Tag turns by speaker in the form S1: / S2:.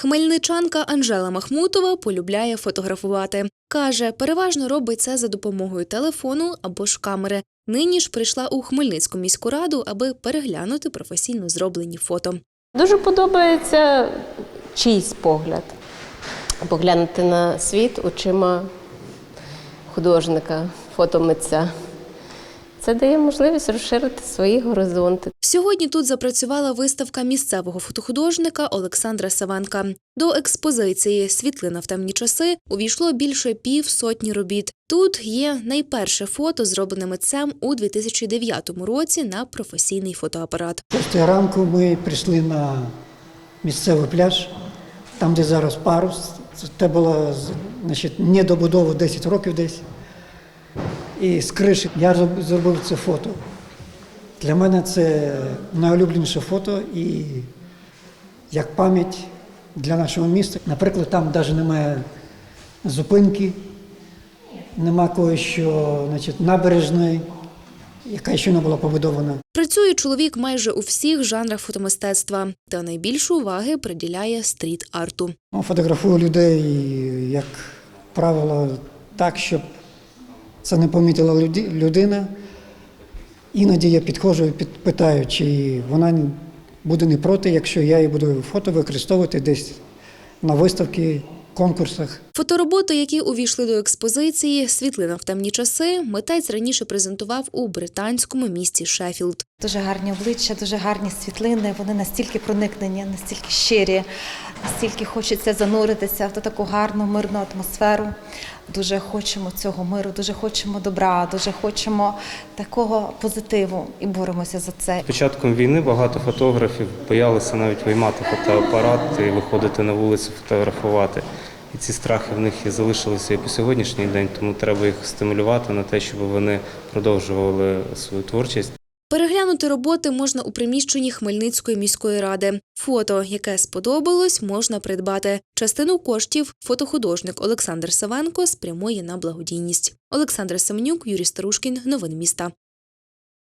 S1: Хмельничанка Анжела Махмутова полюбляє фотографувати. Каже, переважно робить це за допомогою телефону або ж камери. Нині ж прийшла у Хмельницьку міську раду, аби переглянути професійно зроблені фото.
S2: Дуже подобається чийсь погляд. Поглянути на світ очима художника, фотомитця. Це дає можливість розширити свої горизонти.
S1: Сьогодні тут запрацювала виставка місцевого фотохудожника Олександра Савенка. До експозиції Світлина в темні часи увійшло більше пів сотні робіт. Тут є найперше фото, зроблене митцем у 2009 році на професійний фотоапарат.
S3: Шостої ранку ми прийшли на місцевий пляж, там, де зараз парус. Це було значить, недобудову 10 років десь. І з криші я зробив це фото. Для мене це найулюбленіше фото і як пам'ять для нашого міста. Наприклад, там навіть немає зупинки, нема кої що, значить, набережної, яка ще не була побудована.
S1: Працює чоловік майже у всіх жанрах фотомистецтва, та найбільшу уваги приділяє стріт-арту.
S3: Ну, Фотографую людей, як правило, так, щоб це не помітила людина. Іноді я підходжу і питаю, чи вона буде не проти, якщо я її буду фото використовувати десь на виставці, конкурсах.
S1: Фотороботи, які увійшли до експозиції Світлина в темні часи, митець раніше презентував у британському місті Шеффілд.
S4: Дуже гарні обличчя, дуже гарні світлини. Вони настільки проникнені, настільки щирі, настільки хочеться зануритися в таку гарну мирну атмосферу. Дуже хочемо цього миру, дуже хочемо добра, дуже хочемо такого позитиву і боремося за це.
S5: Початком війни багато фотографів боялися навіть виймати фотоапарат і виходити на вулицю фотографувати. І ці страхи в них і залишилися і по сьогоднішній день, тому треба їх стимулювати на те, щоб вони продовжували свою творчість.
S1: Переглянути роботи можна у приміщенні Хмельницької міської ради. Фото, яке сподобалось, можна придбати. Частину коштів фотохудожник Олександр Савенко спрямує на благодійність. Олександр Семенюк, Юрій Старушкін. Новини міста.